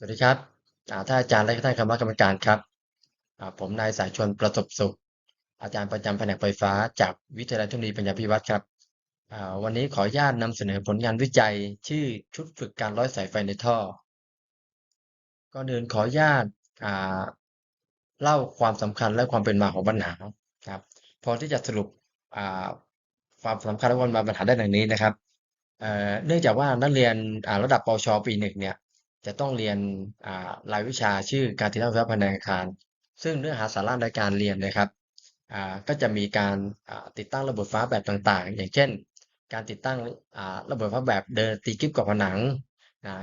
สวัสดีครับอ่าท่านอาจารย์และท่านคณะกรรมการครับผมนายสายชนประสบสุข อาจารย์ประจำแผนกไฟฟ้า จากวิทยาลัยเทคโนโลยีปัญญาภิวัฒน์ครับวันนี้ขออนุญาตนำเสนอผลงานวิจัย ชื่อชุดฝึกการร้อยสายไฟในท่อก่อนอื่นขออนุญาตเล่าความสำคัญและความเป็นมาของปัญหาครับพอที่จะสรุปความสำคัญและความเป็นมาปัญหาได้ดังนี้นะครับเนื่องจากว่านักเรียนระดับปวชปีหนึ่งเนี่ย จะต้องเรียนรายวิชาชื่อการติดตั้งไฟฟ้าภายในอาคาร ซึ่งเนื้อหาสาระในการเรียนนะครับก็จะมีการติดตั้งระบบไฟฟ้าแบบต่างๆ อย่างเช่น การติดตั้งระบบไฟฟ้าแบบเดินตีกิ๊บกับผนังนะ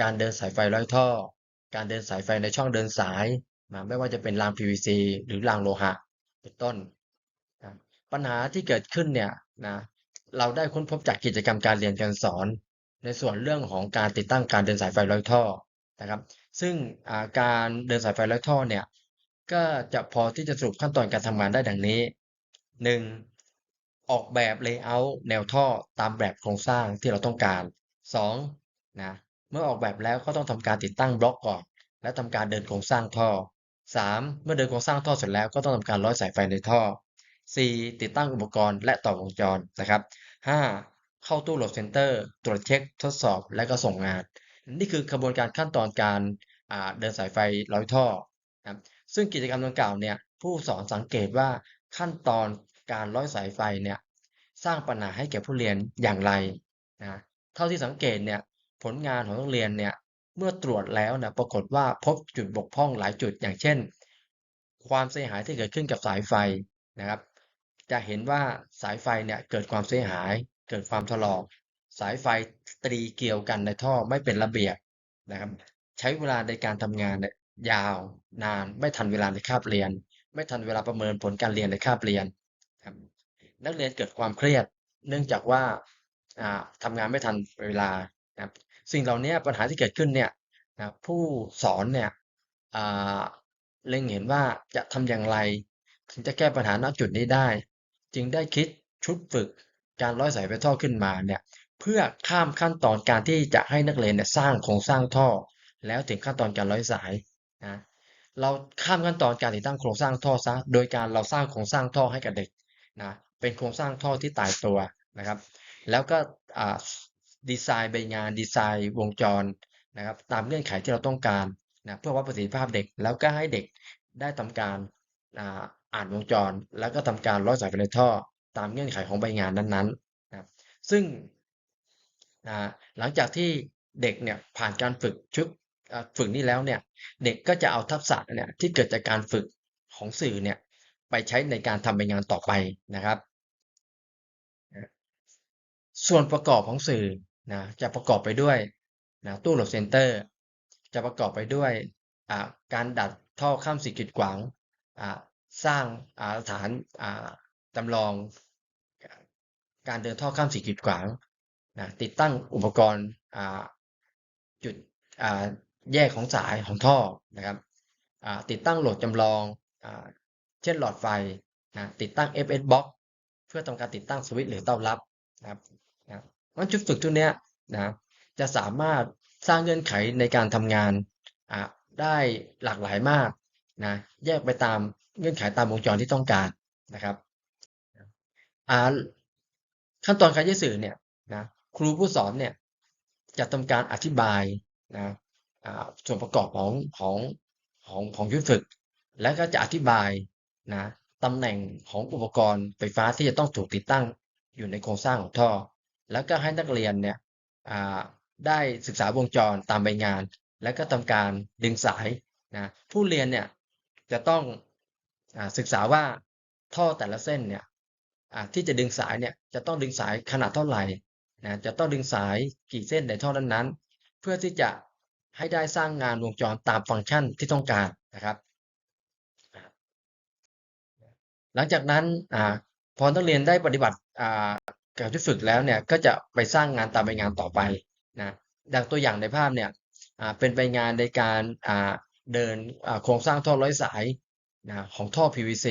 การเดินสายไฟร้อยท่อ การเดินสายไฟในช่องเดินสายนะไม่ว่าจะเป็นราง PVC หรือรางโลหะ เป็นต้นนะปัญหาที่เกิดขึ้นเนี่ยนะเราได้ค้นพบจากกิจกรรมการเรียนการสอน ในส่วนเรื่องของการติดตั้งการเดินสายไฟร้อยท่อนะครับ ซึ่งาการเดินสายไฟร้อยท่อเนี่ยก็จะพอที่จะสรุปขั้นตอนการทำงานได้ดังนี้ 1. ออกแบบเลเยอร์แนวท่อตามแบบโครงสร้างที่เราต้องการ 2. นะเมื่อออกแบบแล้วก็ต้องทำการติดตั้งบล็อกก่อน และทำการเดินโครงสร้างท่อ 3. เมื่อเดินโครงสร้างท่อเสร็จแล้วก็ต้องทำการร้อยสายไฟในท่อ 4. ติดตั้งอุปกรณ์และต่อวงจรนะครับ 5. เข้าตู้โหลดเซ็นเตอร์ ตรวจเช็คทดสอบ และก็ส่งงาน นี่คือกระบวนการขั้นตอนการเดินสายไฟร้อยท่อนะครับซึ่งกิจกรรมดังกล่าวเนี่ยผู้สอนสังเกตว่าขั้นตอนการร้อยสายไฟเนี่ยสร้างปัญหาให้แก่ผู้เรียนอย่างไรนะเท่าที่สังเกตเนี่ยผลงานของนักเรียนเนี่ยเมื่อตรวจแล้วนะปรากฏว่าพบจุดบกพร่องหลายจุดอย่างเช่น ความเสียหายที่เกิดขึ้นกับสายไฟนะครับ จะเห็นว่าสายไฟเนี่ยเกิดความเสียหาย เกิดความถลอก สายไฟตรีเกี่ยวกันในท่อไม่เป็นระเบียบนะครับ ใช้เวลาในการทำงานเนี่ยยาวนานไม่ทันเวลาในคาบเรียน ไม่ทันเวลาประเมินผลการเรียนในคาบเรียนครับนักเรียนเกิดความเครียด เนื่องจากว่าอ่าทำงานไม่ทันเวลานะครับสิ่งเหล่านี้ปัญหาที่เกิดขึ้นเนี่ยนะผู้สอนเนี่ยเล็งเห็นว่าจะทำอย่างไร ถึงจะแก้ปัญหาณจุดนี้ได้ จึงได้คิดชุดฝึก การร้อยสายไฟท่อขึ้นมาเนี่ยเพื่อข้ามขั้นตอนการที่จะให้นักเรียนเนี่ยสร้างโครงสร้างท่อ แล้วถึงขั้นตอนการร้อยสายนะเราข้ามขั้นตอนการติดตั้งโครงสร้างท่อซะโดยการเราสร้างโครงสร้างท่อให้กับเด็กนะเป็นโครงสร้างท่อที่ตายตัวนะครับ แล้วก็อ่าดีไซน์ใบงานดีไซน์วงจรนะครับตามเงื่อนไขที่เราต้องการนะเพื่อวัดประสิทธิภาพเด็กแล้วก็ให้เด็กได้ทำการอ่านวงจร แล้วก็ทำการร้อยสายไฟในท่อ ตามเงื่อนไขของใบงานนั้นๆนะครับซึ่งหลังจากที่เด็กเนี่ยผ่านการฝึกชุดฝึกนี้แล้วเนี่ยเด็กก็จะเอาทักษะเนี่ยที่เกิดจากการฝึกของสื่อเนี่ยไปใช้ในการทำใบงานต่อไปนะครับ ส่วนประกอบของสื่อนะจะประกอบไปด้วยนะตู้โหลดเซนเตอร์ จะประกอบไปด้วยการดัดท่อข้ามสิ่งกีดขวางสร้างฐานา จำลองการเดินท่อข้ามสิ่งกีดขวางนะติดตั้งอุปกรณ์จุดแยกของสายของท่อนะครับติดตั้งโหลดจำลองอเช่นหลอดไฟนะติดตั้ง FS box เพื่อทำการติดตั้งสวิตช์หรือเต้ารับนะครับนะมันจุดฝึกตัวเนี้ยนะจะสามารถสร้างเงื่อนไขในการทำงานได้หลากหลายมากนะแยกไปตามเงื่อนไขตามวงจรที่ต้องการนะครับ ขั้นตอนการใช้สื่อเนี่ยนะครูผู้สอนเนี่ยจะทำการอธิบายนะส่วนประกอบของของของของชุดฝึก แล้วก็จะอธิบายนะตำแหน่งของอุปกรณ์ไฟฟ้าที่จะต้องถูกติดตั้งอยู่ในโครงสร้างของท่อ แล้วก็ให้นักเรียนเนี่ยได้ศึกษาวงจรตามใบงาน แล้วก็ทำการดึงสายนะผู้เรียนเนี่ยจะต้องอศึกษาว่าท่อแต่ละเส้นเนี่ย ที่จะดึงสายเนี่ยจะต้องดึงสายขนาดเท่าไหร่นะจะต้องดึงสายกี่เส้นในท่อนั้นๆ เพื่อที่จะให้ได้สร้างงานวงจรตามฟังก์ชันที่ต้องการนะครับ หลังจากนั้นอพอนักเรียนได้ปฏิบัติการที่ฝึกแล้วเนี่ยก็จะไปสร้างงานตามใบงานต่อไปนะดังตัวอย่างในภาพเนี่ยเป็นใบงานในการเดินโครงสร้างท่อร้อยสายนะของท่อ PVC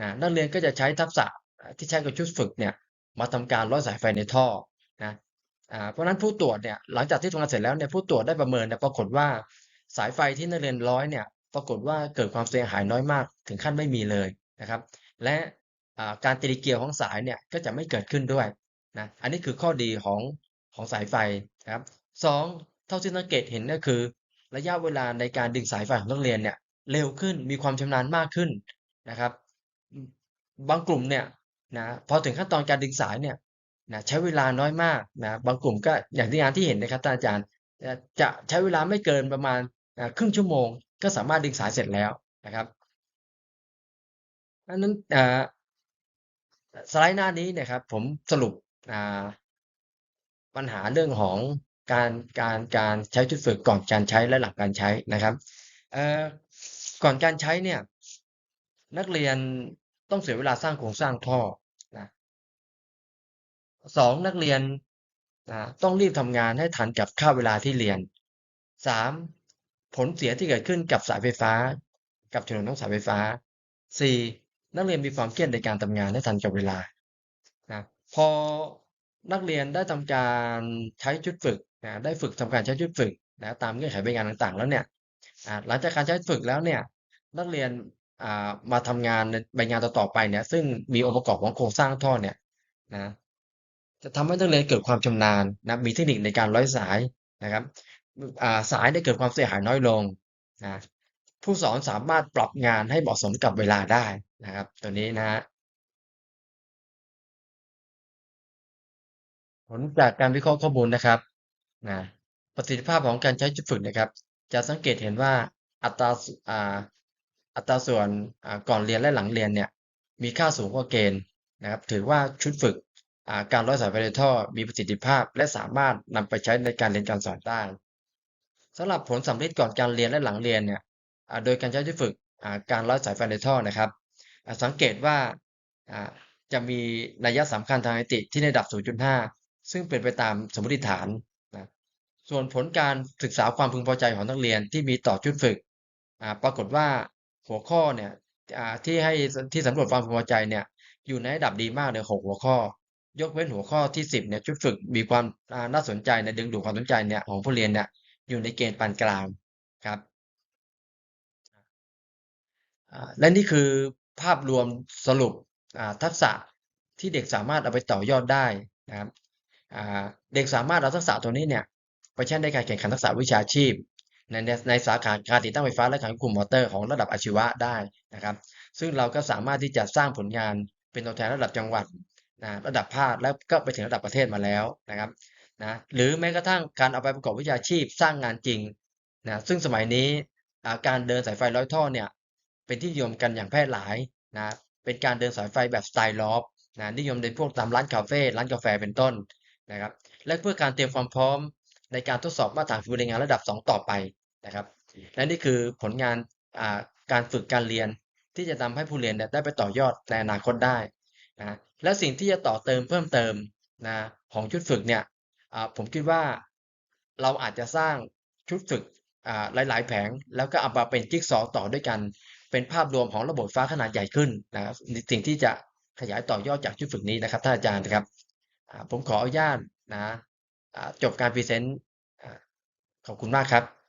นะนักเรียนก็จะใช้ทักษะ ที่ใช้กับชุดฝึกเนี่ยมาทำการร้อยสายไฟในท่อนะอ่าเพราะนั้นผู้ตรวจเนี่ยหลังจากที่ทำงานเสร็จแล้วเนี่ยผู้ตรวจได้ประเมินเนี่ยปรากฏว่าสายไฟที่นักเรียนร้อยเนี่ยปรากฏว่าเกิดความเสียหายน้อยมาก ถึงขั้นไม่มีเลยนะครับ และการตีเกียวของสายเนี่ยก็จะไม่เกิดขึ้นด้วยนะอันนี้คือข้อดีของของสายไฟนะครับสองเท่าที่สังเกตเห็นก็คือ ระยะเวลาในการดึงสายไฟของนักเรียนเนี่ยเร็วขึ้นมีความชำนาญมากขึ้นนะครับ บางกลุ่มเนี่ย นะพอถึงขั้นตอนการดึงสายเนี่ยนะใช้เวลาน้อยมากนะบางกลุ่มก็อย่างที่งานที่เห็นนะครับอาจารย์จะใช้เวลาไม่เกินประมาณครึ่งชั่วโมง ก็สามารถดึงสายเสร็จแล้วนะครับอันนั้นอ่าสไลด์หน้านี้นี่ยครับ ผมสรุปอ่าปัญหาเรื่องของการการการใช้ชุดฝึกก่อนการใช้และหลังการใช้นะครับเอ่อก่อนการใช้เนี่ยนักเรียนต้องเสียเวลาสร้างโครงสร้างท่อ สองนักเรียนต้องรีบทำงานให้ทันกับค่าเวลาที่เรียนสามผลเสียที่เกิดขึ้นกับสายไฟฟ้า กับถนนต้องสายไฟฟ้าสี่นักเรียนมีความเครียดในการทำงานให้ทันกับเวลานะพอนักเรียนได้ทำการใช้ชุดฝึกนะได้ฝึกทำการใช้ชุดฝึกนะตามเงื่อนไขใบงานต่างๆ แล้วเนี่ยหลังจากการใช้ฝึกแล้วเนี่ยนักเรียนมาทำงานในใบงานต่อๆไปเนี่ยซึ่งมีองค์ประกอบของโครงสร้างท่อเนี่ยนะ จะทำให้นักเรียนเกิดความชำนาญนะมีเทคนิคในการร้อยสายนะครับาสายได้เกิดความเสียหายน้อยลงนะผู้สอนสามารถปรับงานให้เหมาะสมกับเวลาได้นะครับ ตัวนี้นะฮะผลจากการวิเคราะห์ข้อมูลนะครับนะประสิทธิภาพของการใช้ชุดฝึกนะครับ จะสังเกตเห็นว่าอัตราสอ่าอัตราส่วนก่อนเรียนและหลังเรียนเนี่ยมีค่าสูงกว่าเกณฑ์นะครับ ถือว่าชุดฝึก การร้อยสายไฟในท่อมีประสิทธิภาพ และสามารถนำไปใช้ในการเรียนการสอนได้สำหรับผลสำเร็จก่อนการเรียนและหลังเรียนเนี่ยโดยการใช้ชุดฝึกการร้อยสายไฟในท่อนะครับ สังเกตว่าจะมีนัยสำคัญทางนิติที่ในระดับ 0.5 ซึ่งเป็นไปตามสมมติฐานนะส่วนผลการศึกษาความพึงพอใจของนักเรียนที่มีต่อชุดฝึกปรากฏว่าหัวข้อเนี่ยที่ให้ที่สำรวจความพึงพอใจเนี่ยอยู่ในระดับดีมากเลยหกหัวข้อ ยกเว้นหัวข้อที่สิบเนี่ยชุดฝึกมีความน่าสนใจในดึงดูดความสนใจเนี่ยของผู้เรียนเนี่ยอยู่ในเกณฑ์ปานกลางครับและนี่คือภาพรวมสรุปทักษะที่เด็กสามารถเอาไปต่อยอดได้นะครับเด็กสามารถเอาทักษะตัวนี้เนี่ยไปใช้ในการแข่งขันทักษะวิชาชีพ ในในในสาขาการติดตั้งไฟฟ้าและการควบคุมมอเตอร์ของระดับอาชีวะได้นะครับ ซึ่งเราก็สามารถที่จะสร้างผลงานเป็นตัวแทนระดับจังหวัด นะระดับภาคแล้วก็ไปถึงระดับประเทศมาแล้วนะครับนะหรือแม้กระทั่งการเอาไปประกอบวิชาชีพสร้างงานจริงนะซึ่งสมัยนี้การเดินสายไฟร้อยท่อเนี่ยเป็นที่นิยมกันอย่างแพร่หลายนะเป็นการเดินสายไฟแบบสไตล์ลอฟนะนิยมในพวกตามร้านคาเฟ่ร้านกาแฟเป็นต้นนะครับและเพื่อการเตรียมความพร้อมในการทดสอบมาตรฐานฝีมือแรงงานระดับ 2 ต่อไปนะครับและนี่คือผลงานการฝึกการเรียนที่จะทำให้ผู้เรียนได้ไปต่อยอดในอนาคตได้นะ และสิ่งที่จะต่อเติมเพิ่มเติมนะของชุดฝึกเนี่ยผมคิดว่าเราอาจจะสร้างชุดฝึกอ่าหลาย ๆ แผง แล้วก็เอามาเป็นจิ๊กซอว์ต่อด้วยกัน เป็นภาพรวมของระบบฟ้าขนาดใหญ่ขึ้นนะครับสิ่งที่จะขยายต่อยอดจากชุดฝึกนี้นะครับท่านอาจารย์นะครับผมขออนุญาตนะจบการพรีเซนต์ขอบคุณมากครับ